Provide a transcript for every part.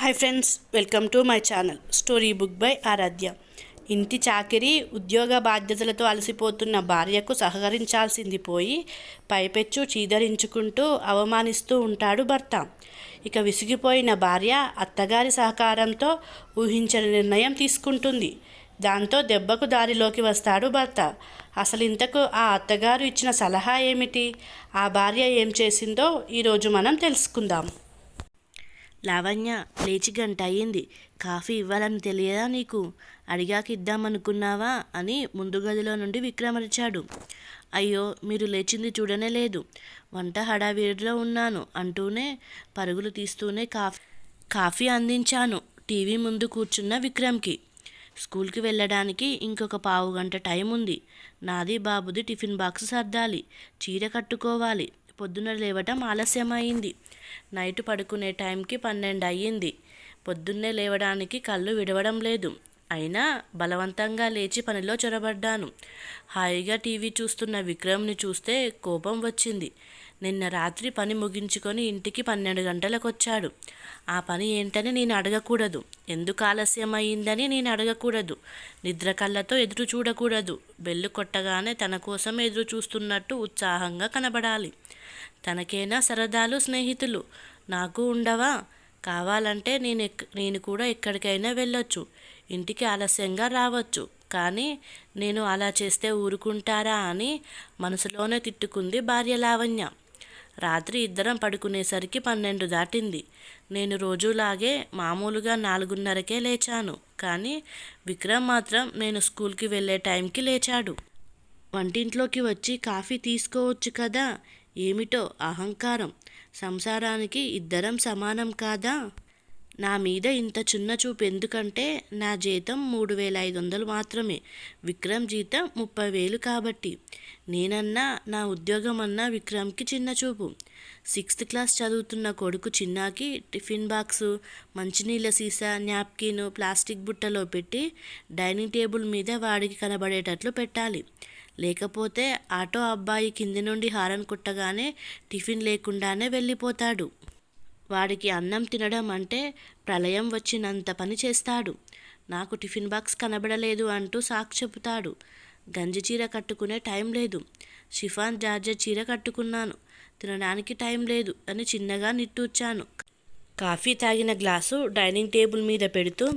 Hi friends welcome to my channel story book by Aradhya. ఇంటి చాకిరి ఉద్యోగ బాధ్యతలతో అలసిపోతున్న భార్యకు సహకరించాల్సింది పోయి పైపెచ్చు చీదరించుకుంటూ అవమానిస్తూ ఉంటాడు భర్త. ఇక విసిగిపోయిన భార్య అత్తగారి సహకారంతో ఊహించని నిర్ణయం తీసుకుంటుంది. దాంతో దెబ్బకు దారిలోకి వస్తాడు భర్త. అసలు ఇంతకు ఆ అత్తగారు ఇచ్చిన సలహా ఏమిటి? ఆ భార్య ఏం చేసిందో ఈరోజు మనం తెలుసుకుందాం. లావణ్య లేచి గంట అయ్యింది. కాఫీ ఇవ్వాలని తెలియదా నీకు? అడిగాక ఇద్దామనుకున్నావా? అని ముందు గదిలో నుండి విక్రమరిచాడు. అయ్యో మీరు లేచింది చూడనే లేదు. వంట హడావిడిలో ఉన్నాను అంటూనే పరుగులు తీస్తూనే కాఫీ కాఫీ అందించాను టీవీ ముందు కూర్చున్న విక్రమ్కి. స్కూల్కి వెళ్ళడానికి ఇంకొక పావు గంట టైం ఉంది. నాది బాబుది టిఫిన్ బాక్స్ సర్దాలి. చీర కట్టుకోవాలి. పొద్దున లేవటం ఆలస్యమైంది. నైట్ పడుకునే టైంకి పన్నెండు అయ్యింది పొద్దున్నే లేవడానికి కళ్ళు విడవడం లేదు. అయినా బలవంతంగా లేచి పనిలో చొరబడ్డాను. హాయిగా టీవీ చూస్తున్న విక్రమ్ని చూస్తే కోపం వచ్చింది. నిన్న రాత్రి పని ముగించుకొని ఇంటికి పన్నెండు గంటలకు వచ్చాడు ఆ పని ఏంటని నేను అడగకూడదు. ఎందుకు ఆలస్యం అయిందని నేను అడగకూడదు. నిద్ర కళ్ళతో ఎదురు చూడకూడదు. బెల్లు కొట్టగానే తన కోసం ఎదురు చూస్తున్నట్టు ఉత్సాహంగా కనబడాలి. తనకేనా సరదాలు స్నేహితులు. నాకు ఉండవా? కావాలంటే నేను ఎక్ నేను కూడా ఎక్కడికైనా వెళ్ళొచ్చు. ఇంటికి ఆలస్యంగా రావచ్చు. కానీ నేను అలా చేస్తే ఊరుకుంటారా అని మనసులోనే తిట్టుకుంది భార్య లావణ్య. రాత్రి ఇద్దరం పడుకునేసరికి పన్నెండు దాటింది. నేను రోజులాగే మామూలుగా నాలుగున్నరకే లేచాను. కానీ విక్రమ్ మాత్రం నేను స్కూల్కి వెళ్ళే టైంకి లేచాడు. వంటింట్లోకి వచ్చి కాఫీ తీసుకోవచ్చు కదా? ఏమిటో అహంకారం. సంసారానికి ఇద్దరం సమానం కాదా? నా మీద ఇంత చిన్న చూపు ఎందుకంటే నా జీతం మూడు వేల ఐదు వందలు మాత్రమే. విక్రమ్ జీతం ముప్పై వేలు కాబట్టి. నేనన్నా నా ఉద్యోగం అన్నా విక్రమ్కి చిన్న చూపు. సిక్స్త్ క్లాస్ చదువుతున్న కొడుకు చిన్నాకి టిఫిన్ బాక్సు మంచినీళ్ళ సీసా న్యాప్కిన్ ప్లాస్టిక్ బుట్టలో పెట్టి డైనింగ్ టేబుల్ మీద వాడికి కనబడేటట్లు పెట్టాలి. లేకపోతే ఆటో అబ్బాయి కింది నుండి హారన్ కుట్టగానే టిఫిన్ లేకుండానే వెళ్ళిపోతాడు. వాడికి అన్నం తినడం అంటే ప్రళయం వచ్చినంత పని చేస్తాడు. నాకు టిఫిన్ బాక్స్ కనబడలేదు అంటూ సాకు చెబుతాడు. గంజి చీర కట్టుకునే టైం లేదు. షిఫాన్ జార్జెట్ చీర కట్టుకున్నాను. తినడానికి టైం లేదు అని చిన్నగా నిట్టూర్చాను. కాఫీ తాగిన గ్లాసు డైనింగ్ టేబుల్ మీద పెడుతూ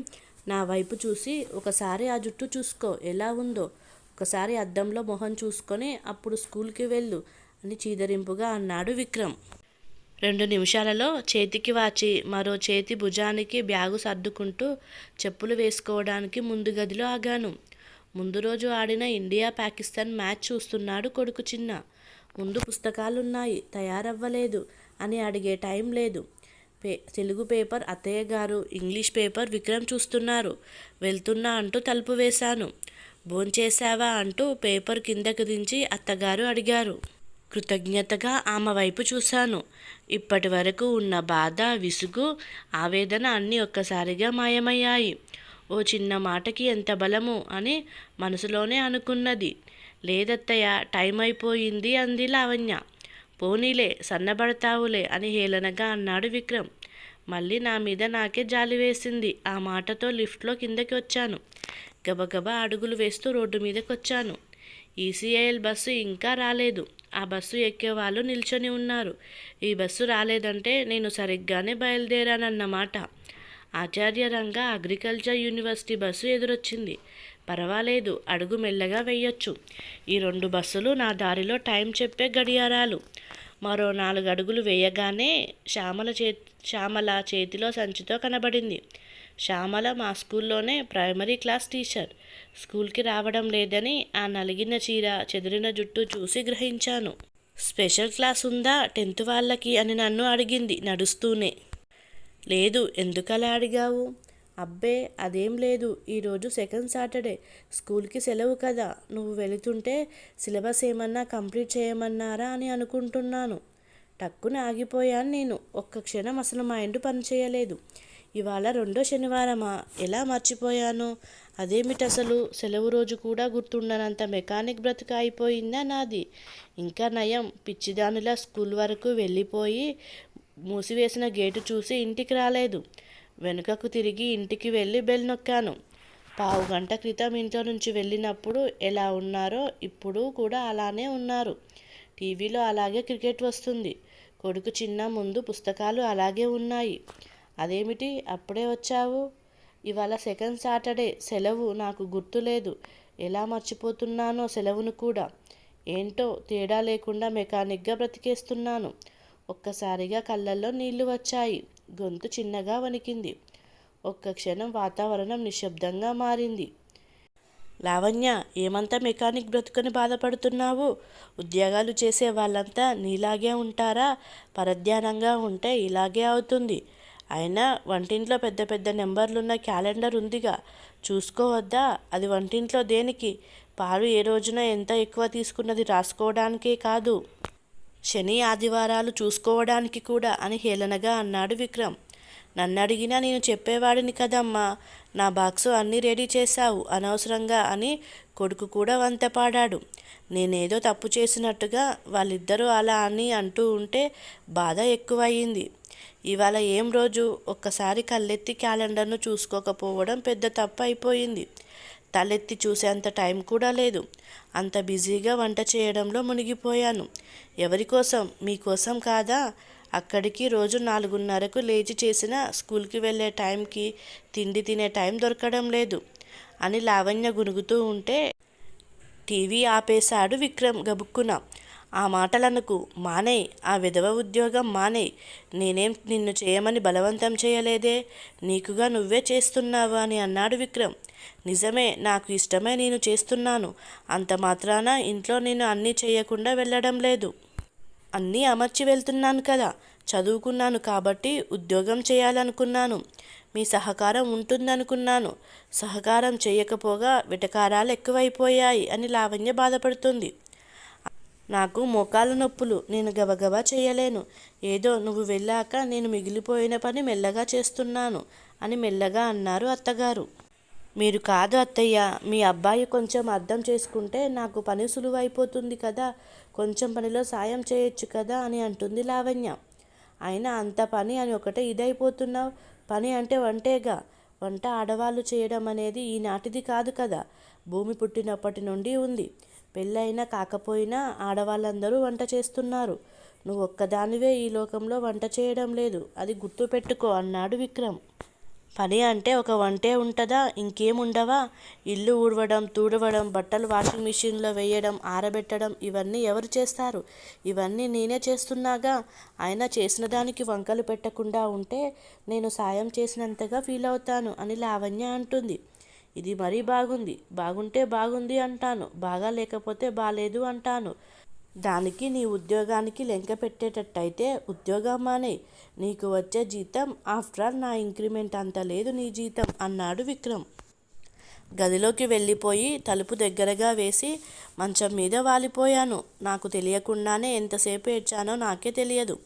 నా వైపు చూసి ఒకసారి ఆ జుట్టు చూసుకో ఎలా ఉందో? ఒకసారి అద్దంలో మొహం చూసుకొని అప్పుడు స్కూల్కి వెళ్ళు అని చీదరింపుగా అన్నాడు విక్రమ్. రెండు నిమిషాలలో చేతికి వాచి మరో చేతి భుజానికి బ్యాగు సర్దుకుంటూ చెప్పులు వేసుకోవడానికి ముందు గదిలో ఆగాను. ముందు రోజు ఆడిన ఇండియా పాకిస్తాన్ మ్యాచ్ చూస్తున్నాడు కొడుకు చిన్న. ముందు పుస్తకాలున్నాయి తయారవ్వలేదు అని అడిగే టైం లేదు. పే తెలుగు పేపర్ అత్తయ్య గారు ఇంగ్లీష్ పేపర్ విక్రమ్ చూస్తున్నారు. వెళ్తున్నా అంటూ తలుపు వేశాను. భోంచేశావా అంటూ పేపర్ కిందకు దించి అత్తగారు అడిగారు. కృతజ్ఞతగా ఆమె వైపు చూశాను. ఇప్పటి వరకు ఉన్న బాధ విసుగు ఆవేదన అన్నీ ఒక్కసారిగా మాయమయ్యాయి. ఓ చిన్న మాటకి ఎంత బలము అని మనసులోనే అనుకున్నది. లేదత్తయ్య టైం అయిపోయింది అంది లావణ్య. పోనీలే సన్నబడతావులే అని హేళనగా అన్నాడు విక్రమ్. మళ్ళీ నా మీద నాకే జాలి వేసింది. ఆ మాటతో లిఫ్ట్లో కిందకి వచ్చాను. గబగబా అడుగులు వేస్తూ రోడ్డు మీదకి వచ్చాను ఈసీఐఎల్ బస్సు ఇంకా రాలేదు. ఆ బస్సు ఎక్కే వాళ్ళు నిల్చొని ఉన్నారు. ఈ బస్సు రాలేదంటే నేను సరిగ్గానే బయలుదేరానన్నమాట ఆచార్యరంగా అగ్రికల్చర్ యూనివర్సిటీ బస్సు ఎదురొచ్చింది. పర్వాలేదు అడుగు మెల్లగా వెయ్యొచ్చు ఈ రెండు బస్సులు నా దారిలో టైం చెప్పే గడియారాలు. మరో నాలుగు అడుగులు వేయగానే శ్యామల చే శ్యామల చేతిలో సంచితో కనబడింది. శ్యామల మా స్కూల్లోనే ప్రైమరీ క్లాస్ టీచర్. స్కూల్కి రావడం లేదని ఆ నలిగిన చీర చెదిరిన జుట్టు చూసి గ్రహించాను. స్పెషల్ క్లాస్ ఉందా? టెన్త్ వాళ్ళకి అని నన్ను అడిగింది నడుస్తూనే. లేదు ఎందుకలా అడిగావు? అబ్బే అదేం లేదు. ఈరోజు సెకండ్ సాటర్డే. స్కూల్కి సెలవు కదా. నువ్వు వెళుతుంటే సిలబస్ ఏమన్నా కంప్లీట్ చేయమన్నారా అని అనుకుంటున్నాను. టక్కున ఆగిపోయాను నేను. ఒక్క క్షణం అసలు మైండ్ పనిచేయలేదు ఇవాళ రెండో శనివారమా? ఎలా మర్చిపోయాను? అదేమిటి అసలు? సెలవు రోజు కూడా గుర్తుండనంత మెకానిక్ బ్రతుక అయిపోయిందా నాది? ఇంకా నయం. పిచ్చిదానిలా స్కూల్ వరకు వెళ్ళిపోయి మూసివేసిన గేటు చూసి ఇంటికి రాలేదు. వెనుకకు తిరిగి ఇంటికి వెళ్ళి బెల్ నొక్కాను. పావు గంట క్రితం ఇంట్లో నుంచి వెళ్ళినప్పుడు ఎలా ఉన్నారో ఇప్పుడు కూడా అలానే ఉన్నారు. టీవీలో అలాగే క్రికెట్ వస్తుంది. కొడుకు చిన్న ముందు పుస్తకాలు అలాగే ఉన్నాయి. అదేమిటి? అప్పుడే వచ్చావు? ఇవాళ సెకండ్ సాటర్డే సెలవు నాకు గుర్తులేదు ఎలా మర్చిపోతున్నానో సెలవును కూడా. ఏంటో తేడా లేకుండా మెకానిక్గా బ్రతికేస్తున్నాను. ఒక్కసారిగా కళ్ళల్లో నీళ్ళు వచ్చాయి. గొంతు చిన్నగా వణికింది. ఒక్క క్షణం వాతావరణం నిశ్శబ్దంగా మారింది. లావణ్య ఏమంతా మెకానిక్ బ్రతుకుని బాధపడుతున్నావు? ఉద్యోగాలు చేసే వాళ్ళంతా నీలాగే ఉంటారా? పరధ్యానంగా ఉంటే ఇలాగే అవుతుంది. అయినా వంటింట్లో పెద్ద పెద్ద నెంబర్లున్న క్యాలెండర్ ఉందిగా. చూసుకోవద్దా? అది వంటింట్లో దేనికి? పాలు ఏ రోజున ఎంత ఎక్కువ తీసుకున్నది రాసుకోవడానికే కాదు. శని ఆదివారాలు చూసుకోవడానికి కూడా అని హేళనగా అన్నాడు విక్రమ్. నన్ను అడిగినా నేను చెప్పేవాడిని కదమ్మా. నా బాక్సు అన్నీ రెడీ చేశావు అనవసరంగా అని కొడుకు కూడా వంతపాడాడు నేనేదో తప్పు చేసినట్టుగా వాళ్ళిద్దరూ అలా అని అంటూ ఉంటే బాధ ఎక్కువయ్యింది. ఇవాళ ఏం రోజు? ఒక్కసారి కళ్ళెత్తి క్యాలెండర్ను చూసుకోకపోవడం పెద్ద తప్పు అయిపోయింది తలెత్తి చూసేంత టైం కూడా లేదు. అంత బిజీగా వంట చేయడంలో మునిగిపోయాను. ఎవరి కోసం? మీకోసం కాదా? అక్కడికి రోజు నాలుగున్నరకు లేచి చేసిన స్కూల్కి వెళ్ళే టైంకి తిండి తినే టైం దొరకడం లేదు. అని లావణ్య గునుగుతూ ఉంటే టీవీ ఆపేశాడు విక్రమ్ గబుక్కున. ఆ మాటలనకు మానేయ్ ఆ విధవ ఉద్యోగం మానేయ్ నేనేం నిన్ను చేయమని బలవంతం చేయలేదే? నీకుగా నువ్వే చేస్తున్నావు? అని అన్నాడు విక్రమ్. నిజమే నాకు ఇష్టమే నేను చేస్తున్నాను. అంత మాత్రాన ఇంట్లో నేను అన్నీ చేయకుండా వెళ్ళడం లేదు. అన్నీ అమర్చి వెళ్తున్నాను కదా. చదువుకున్నాను కాబట్టి ఉద్యోగం చేయాలనుకున్నాను. మీ సహకారం ఉంటుందనుకున్నాను. సహకారం చేయకపోగా విటకారాలు ఎక్కువైపోయాయి అని లావణ్య బాధపడుతుంది. నాకు మోకాలు నొప్పులు. నేను గబగబా చేయలేను. ఏదో నువ్వు వెళ్ళాక నేను మిగిలిపోయిన పని మెల్లగా చేస్తున్నాను అని మెల్లగా అన్నారు అత్తగారు. మీరు కాదు అత్తయ్య. మీ అబ్బాయి కొంచెం అర్థం చేసుకుంటే నాకు పని సులువైపోతుంది కదా. కొంచెం పనిలో సాయం చేయొచ్చు కదా అని అంటుంది లావణ్య. అయినా అంత పని అని ఒకటే ఇదైపోతున్నావు. పని అంటే వంటేగా. వంట ఆడవాళ్ళు చేయడం అనేది ఈనాటిది కాదు కదా. భూమి పుట్టినప్పటి నుండి ఉంది. పెళ్ళైనా కాకపోయినా ఆడవాళ్ళందరూ వంట చేస్తున్నారు. నువ్వు ఒక్కదానివే ఈ లోకంలో వంట చేయడం లేదు. అది గుర్తుపెట్టుకో అన్నాడు విక్రమ్. పని అంటే ఒక వంటే ఉంటుందా? ఇంకేముండవా? ఇల్లు ఊడవడం తూడవడం బట్టలు వాషింగ్ మిషన్లో వేయడం ఆరబెట్టడం ఇవన్నీ ఎవరు చేస్తారు? ఇవన్నీ నేనే చేస్తున్నాగా. అయినా చేసిన దానికి వంకలు పెట్టకుండా ఉంటే నేను సాయం చేసినంతగా ఫీల్ అవుతాను అని లావణ్య అంటుంది. ఇది మరీ బాగుంది. బాగుంటే బాగుంది అంటాను. బాగా లేకపోతే బాలేదు అంటాను. దానికి నీ ఉద్యోగానికి లెంక పెట్టేటట్టయితే ఉద్యోగం మానే నీకు వచ్చే జీతం ఆఫ్టర్ ఆల్ నా ఇంక్రిమెంట్ అంత లేదు నీ జీతం అన్నాడు విక్రమ్. గదిలోకి వెళ్ళిపోయి తలుపు దగ్గరగా వేసి మంచం మీద వాలిపోయాను. నాకు తెలియకుండానే ఎంతసేపు ఏడ్చానో నాకే తెలియదు.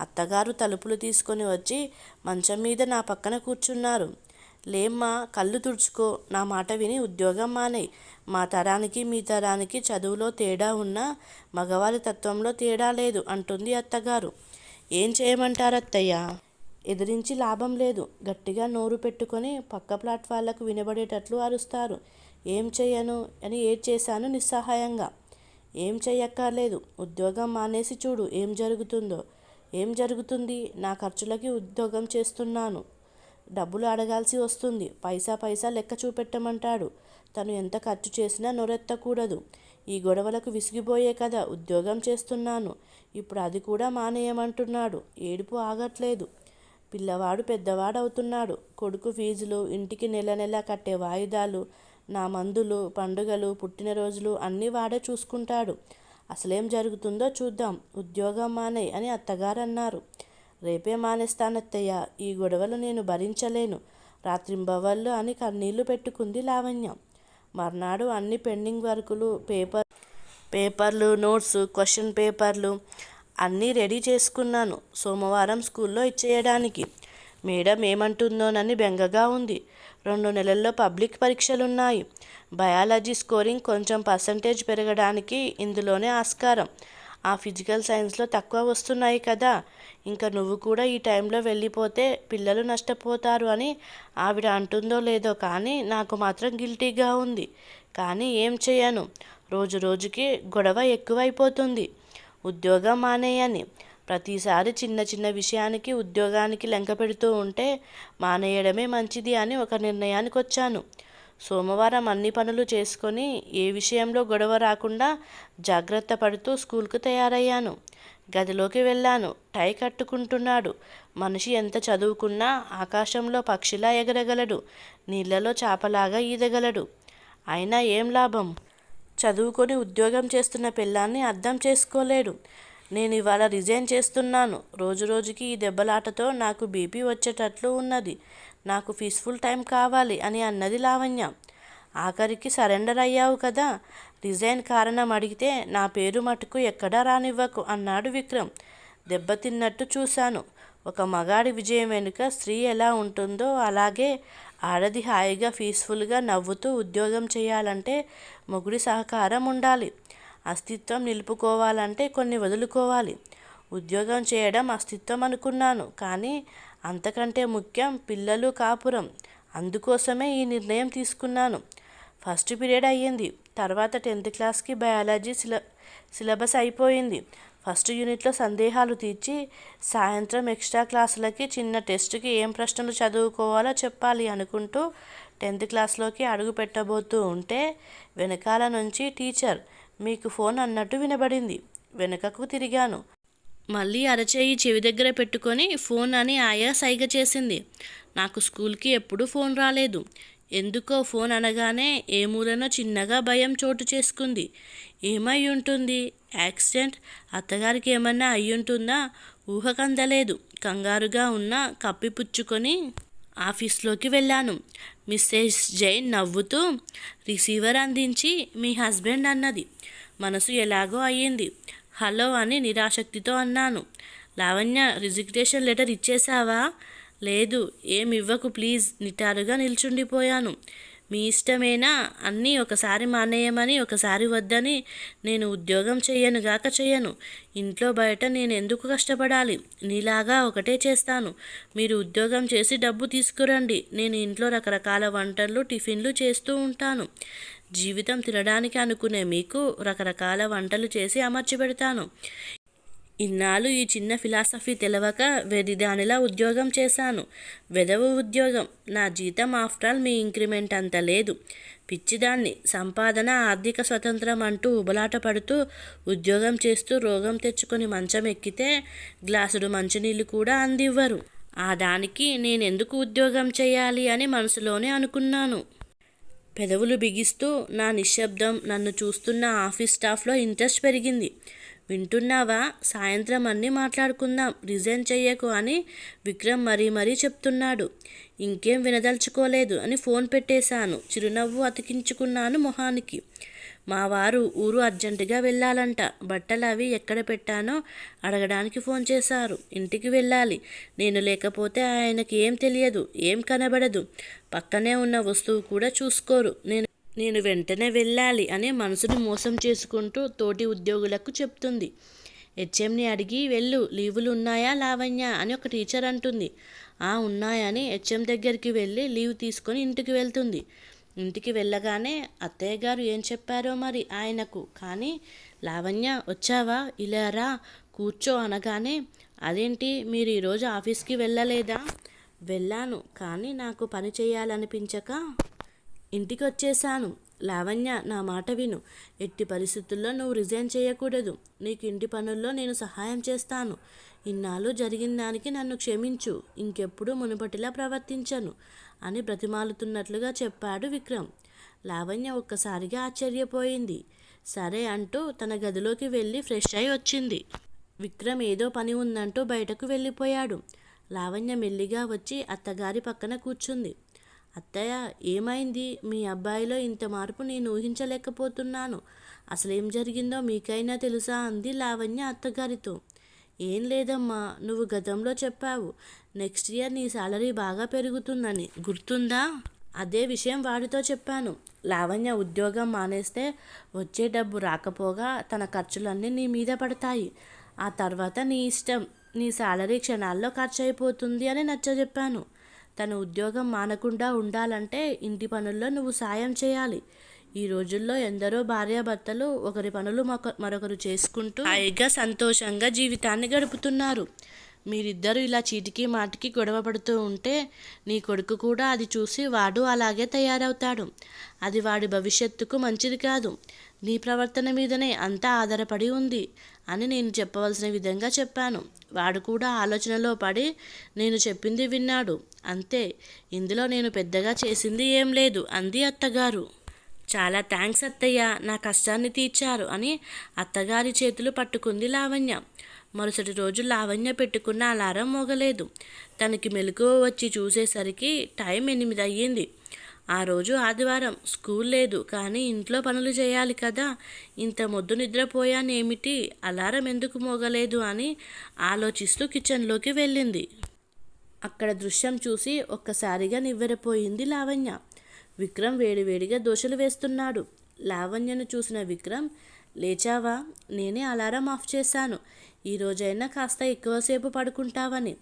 అత్తగారు తలుపులు తీసుకొని వచ్చి మంచం మీద నా పక్కన కూర్చున్నారు. లేమ్మా కళ్ళు తుడుచుకో నా మాట విని ఉద్యోగం మానే మా తరానికి మీ తరానికి చదువులో తేడా ఉన్నా మగవారి తత్వంలో తేడా లేదు అంటుంది అత్తగారు. ఏం చేయమంటారు అత్తయ్య ఎదిరించి లాభం లేదు. గట్టిగా నోరు పెట్టుకొని పక్క ప్లాట్ వాళ్ళకు వినబడేటట్లు అరుస్తారు. ఏం చెయ్యను అని ఏడ్ చేశాను నిస్సహాయంగా. ఏం చెయ్యక్కర్లేదు. ఉద్యోగం మానేసి చూడు ఏం జరుగుతుందో. ఏం జరుగుతుంది? నా ఖర్చులకి ఉద్యోగం చేస్తున్నాను. డబ్బులు అడగాల్సి వస్తుంది. పైసా పైసా లెక్క చూపెట్టమంటాడు. తను ఎంత ఖర్చు చేసినా నొరెత్తకూడదు. ఈ గొడవలకు విసిగిపోయే కదా ఉద్యోగం చేస్తున్నాను. ఇప్పుడు అది కూడా మానేయమంటున్నాడు. ఏడుపు ఆగట్లేదు. పిల్లవాడు పెద్దవాడవుతున్నాడు. కొడుకు ఫీజులు ఇంటికి నెల నెల కట్టే వాయిదాలు నా మందులు పండుగలు పుట్టినరోజులు అన్నీ వాడే చూసుకుంటాడు. అసలేం జరుగుతుందో చూద్దాం. ఉద్యోగం మానే అని అత్తగారు అన్నారు రేపే మానేస్తానత్తయ్య ఈ గొడవలు నేను భరించలేను. రాత్రింబవళ్ళు అని కన్నీళ్ళు పెట్టుకుంది లావణ్యం. మర్నాడు అన్ని పెండింగ్ వర్కులు పేపర్ పేపర్లు నోట్స్ క్వశ్చన్ పేపర్లు అన్నీ రెడీ చేసుకున్నాను. సోమవారం స్కూల్లో ఇచ్చేయడానికి. మేడం ఏమంటుందోనని బెంగగా ఉంది. రెండు నెలల్లో పబ్లిక్ పరీక్షలున్నాయి. బయాలజీ స్కోరింగ్ కొంచెం పర్సంటేజ్ పెరగడానికి ఇందులోనే ఆస్కారం. ఆ ఫిజికల్ సైన్స్లో తక్కువ వస్తున్నాయి కదా. ఇంకా నువ్వు కూడా ఈ టైంలో వెళ్ళిపోతే పిల్లలు నష్టపోతారు అని ఆవిడ అంటుందో లేదో కానీ నాకు మాత్రం గిల్టీగా ఉంది. కానీ ఏం చేయను. రోజు రోజుకి గొడవ ఎక్కువైపోతుంది. ఉద్యోగం మానేయని. ప్రతిసారి చిన్న చిన్న విషయానికి ఉద్యోగానికి లెంక పెడుతూ ఉంటే మానేయడమే మంచిది అని ఒక నిర్ణయానికి వచ్చాను సోమవారం అన్ని పనులు చేసుకొని ఏ విషయంలో గొడవ రాకుండా జాగ్రత్త పడుతూ స్కూల్కు తయారయ్యాను. గదిలోకి వెళ్ళాను. టై కట్టుకుంటున్నాడు. మనిషి ఎంత చదువుకున్నా ఆకాశంలో పక్షిలా ఎగరగలడు. నీళ్ళలో చేపలాగా ఈదగలడు. అయినా ఏం లాభం? చదువుకొని ఉద్యోగం చేస్తున్న పిల్లాన్ని అర్థం చేసుకోలేడు. నేను ఇవాళ రిజైన్ చేస్తున్నాను. రోజు రోజుకి ఈ దెబ్బలాటతో నాకు బీపీ వచ్చేటట్లు ఉన్నది. నాకు పీస్ఫుల్ టైం కావాలి అని అన్నది లావణ్య. ఆఖరికి సరెండర్ అయ్యావు కదా. రిజైన్ కారణం అడిగితే నా పేరు మటుకు ఎక్కడా రానివ్వకు అన్నాడు విక్రమ్. దెబ్బతిన్నట్టు చూశాను. ఒక మగాడి విజయం వెనుక స్త్రీ ఎలా ఉంటుందో అలాగే ఆడది హాయిగా పీస్ఫుల్గా నవ్వుతూ ఉద్యోగం చేయాలంటే మొగుడి సహకారం ఉండాలి. అస్తిత్వం నిలుపుకోవాలంటే కొన్ని వదులుకోవాలి. ఉద్యోగం చేయడం అస్తిత్వం అనుకున్నాను. కానీ అంతకంటే ముఖ్యం పిల్లలు కాపురం. అందుకోసమే ఈ నిర్ణయం తీసుకున్నాను. ఫస్ట్ పీరియడ్ అయ్యింది. తర్వాత టెన్త్ క్లాస్కి బయాలజీ సిల సిలబస్ అయిపోయింది. ఫస్ట్ యూనిట్లో సందేహాలు తీర్చి సాయంత్రం ఎక్స్ట్రా క్లాసులకి చిన్న టెస్ట్కి ఏం ప్రశ్నలు చదువుకోవాలో చెప్పాలి అనుకుంటూ టెన్త్ క్లాస్లోకి అడుగు పెట్టబోతూ ఉంటే వెనకాల నుంచి టీచర్ మీకు ఫోన్ అన్నట్టు వినబడింది. వెనుకకు తిరిగాను. మళ్ళీ అరచేయి చెవి దగ్గర పెట్టుకొని ఫోన్ అని ఆయా సైగ చేసింది. నాకు స్కూల్కి ఎప్పుడూ ఫోన్ రాలేదు. ఎందుకో ఫోన్ అనగానే ఏ మూలనో చిన్నగా భయం చోటు చేసుకుంది. ఏమై ఉంటుంది? యాక్సిడెంట్? అత్తగారికి ఏమన్నా అయ్యుంటుందా? ఊహకందలేదు. కంగారుగా ఉన్న కప్పిపుచ్చుకొని ఆఫీస్లోకి వెళ్ళాను. మిస్సెస్ జైన్ నవ్వుతూ రిసీవర్ అందించి మీ హస్బెండ్ అన్నది. మనసు ఎలాగో అయ్యింది. హలో అని నిరాశక్తితో అన్నాను. లావణ్య రిజిగ్నేషన్ లెటర్ ఇచ్చేశావా? లేదు ఏం ఇవ్వకు ప్లీజ్ నిటారుగా నిల్చుండిపోయాను. మీ ఇష్టమేనా? అన్నీ ఒకసారి మానేయమని ఒకసారి వద్దని నేను ఉద్యోగం చెయ్యను గాక చెయ్యను. ఇంట్లో బయట నేను ఎందుకు కష్టపడాలి? నీలాగా ఒకటే చేస్తాను. మీరు ఉద్యోగం చేసి డబ్బు తీసుకురండి. నేను ఇంట్లో రకరకాల వంటలు టిఫిన్లు చేస్తూ ఉంటాను. జీవితం తినడానికి అనుకునే మీకు రకరకాల వంటలు చేసి అమర్చి పెడతాను ఇన్నాళ్ళు ఈ చిన్న ఫిలాసఫీ తెలవక వెదిదానిలా ఉద్యోగం చేశాను. వెదవు ఉద్యోగం. నా జీతం ఆఫ్టర్ ఆల్ మీ ఇంక్రిమెంట్ అంత లేదు. పిచ్చిదాన్ని సంపాదన ఆర్థిక స్వతంత్రం అంటూ ఉబలాట పడుతూ ఉద్యోగం చేస్తూ రోగం తెచ్చుకొని మంచం ఎక్కితే గ్లాసుడు మంచినీళ్ళు కూడా అందివ్వరు. ఆ దానికి నేనెందుకు ఉద్యోగం చేయాలి అని మనసులోనే అనుకున్నాను. పెదవులు బిగిస్తూ నా నిశ్శబ్దం నన్ను చూస్తున్న ఆఫీస్ స్టాఫ్లో ఇంట్రెస్ట్ పెరిగింది. వింటున్నావా? సాయంత్రం అన్నీ మాట్లాడుకుందాం రిజైన్ చెయ్యకు అని విక్రమ్ మరీ మరీ చెప్తున్నాడు. ఇంకేం వినదలుచుకోలేదు అని ఫోన్ పెట్టేశాను. చిరునవ్వు అతికించుకున్నాను మొహానికి. మా వారు ఊరు అర్జెంటుగా వెళ్ళాలంట. బట్టలు అవి ఎక్కడ పెట్టానో అడగడానికి ఫోన్ చేశారు. ఇంటికి వెళ్ళాలి. నేను లేకపోతే ఆయనకి ఏం తెలియదు ఏం కనబడదు. పక్కనే ఉన్న వస్తువు కూడా చూసుకోరు. నేను నేను వెంటనే వెళ్ళాలి అని మనసును మోసం చేసుకుంటూ తోటి ఉద్యోగులకు చెప్తుంది. హెచ్ఎంని అడిగి వెళ్ళు లీవులు ఉన్నాయా లావణ్య అని ఒక టీచర్ అంటుంది. ఆ ఉన్నాయని హెచ్ఎం దగ్గరికి వెళ్ళి లీవ్ తీసుకొని ఇంటికి వెళ్తుంది. ఇంటికి వెళ్ళగానే అత్తయ్య గారు ఏం చెప్పారో మరి ఆయనకు. కానీ లావణ్య వచ్చావా? ఇలా రా కూర్చో అనగానే అదేంటి మీరు ఈరోజు ఆఫీస్కి వెళ్ళలేదా? వెళ్ళాను కానీ నాకు పని చేయాలనిపించక ఇంటికి వచ్చేసాను లావణ్య నా మాట విను. ఎట్టి పరిస్థితుల్లో నువ్వు రిజైన్ చేయకూడదు. నీకు ఇంటి పనుల్లో నేను సహాయం చేస్తాను. ఇన్నాళ్ళు జరిగిన దానికి నన్ను క్షమించు. ఇంకెప్పుడు మునుపటిలా ప్రవర్తించను. అని బ్రతిమాలుతున్నట్లుగా చెప్పాడు విక్రమ్. లావణ్య ఒక్కసారిగా ఆశ్చర్యపోయింది. సరే అంటూ తన గదిలోకి వెళ్ళి ఫ్రెష్ అయి వచ్చింది. విక్రమ్ ఏదో పని ఉందంటూ బయటకు వెళ్ళిపోయాడు. లావణ్య మెల్లిగా వచ్చి అత్తగారి పక్కన కూర్చుంది. అత్తయ్య ఏమైంది? మీ అబ్బాయిలో ఇంత మార్పు నేను ఊహించలేకపోతున్నాను. అసలేం జరిగిందో మీకైనా తెలుసా? అంది లావణ్య అత్తగారితో. ఏం లేదమ్మా నువ్వు గతంలో చెప్పావు. నెక్స్ట్ ఇయర్ నీ శాలరీ బాగా పెరుగుతుందని. గుర్తుందా? అదే విషయం వాడితో చెప్పాను. లావణ్య ఉద్యోగం మానేస్తే వచ్చే డబ్బు రాకపోగా తన ఖర్చులన్నీ నీ మీద పడతాయి. ఆ తర్వాత నీ ఇష్టం నీ శాలరీ క్షణాల్లో ఖర్చు అయిపోతుంది అని నచ్చజెప్పాను. తన ఉద్యోగం మానకుండా ఉండాలంటే ఇంటి పనుల్లో నువ్వు సాయం చేయాలి. ఈ రోజుల్లో ఎందరో భార్యాభర్తలు ఒకరి పనులు మరొకరు చేసుకుంటూ హాయిగా సంతోషంగా జీవితాన్ని గడుపుతున్నారు. మీరిద్దరూ ఇలా చీటికి మాటికి గొడవ పడుతూ ఉంటే నీ కొడుకు కూడా అది చూసి వాడు అలాగే తయారవుతాడు. అది వాడి భవిష్యత్తుకు మంచిది కాదు. నీ ప్రవర్తన మీదనే అంతా ఆధారపడి ఉంది అని నేను చెప్పవలసిన విధంగా చెప్పాను. వాడు కూడా ఆలోచనలో పడి నేను చెప్పింది విన్నాడు. అంతే. ఇందులో నేను పెద్దగా చేసింది ఏం లేదు అంది అత్తగారు. చాలా థ్యాంక్స్ అత్తయ్య నా కష్టాన్ని తీర్చారు అని అత్తగారి చేతులు పట్టుకుంది లావణ్య. మరుసటి రోజు లావణ్య పెట్టుకున్న అలారం మోగలేదు. తనకి మెలకువ వచ్చి చూసేసరికి టైం ఎనిమిది అయ్యింది. ఆ రోజు ఆదివారం స్కూల్ లేదు కానీ ఇంట్లో పనులు చేయాలి కదా ఇంత మొద్దు నిద్రపోయానేమిటి అలారం ఎందుకు మోగలేదు అని ఆలోచిస్తూ కిచెన్లోకి వెళ్ళింది. అక్కడ దృశ్యం చూసి ఒక్కసారిగా నివ్వెరపోయింది లావణ్య. విక్రమ్ వేడివేడిగా దోశలు వేస్తున్నాడు. లావణ్యను చూసిన విక్రమ్ లేచావా? నేనే అలారం ఆఫ్ చేశాను. ఈ రోజైనా కాస్త ఎక్కువసేపు పడుకుంటావని.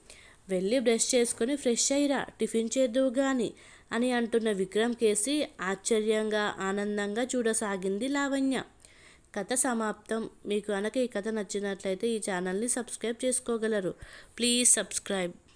వెళ్ళి బ్రష్ చేసుకుని ఫ్రెష్ అయ్యిరా టిఫిన్ చేద్దువు గాని అని అంటున్న విక్రమ్ కేసి ఆశ్చర్యంగా ఆనందంగా చూడసాగింది లావణ్య. కథ సమాప్తం. మీకు కనుక ఈ కథ నచ్చినట్లయితే ఈ ఛానల్ని సబ్స్క్రైబ్ చేసుకోగలరు. Please subscribe.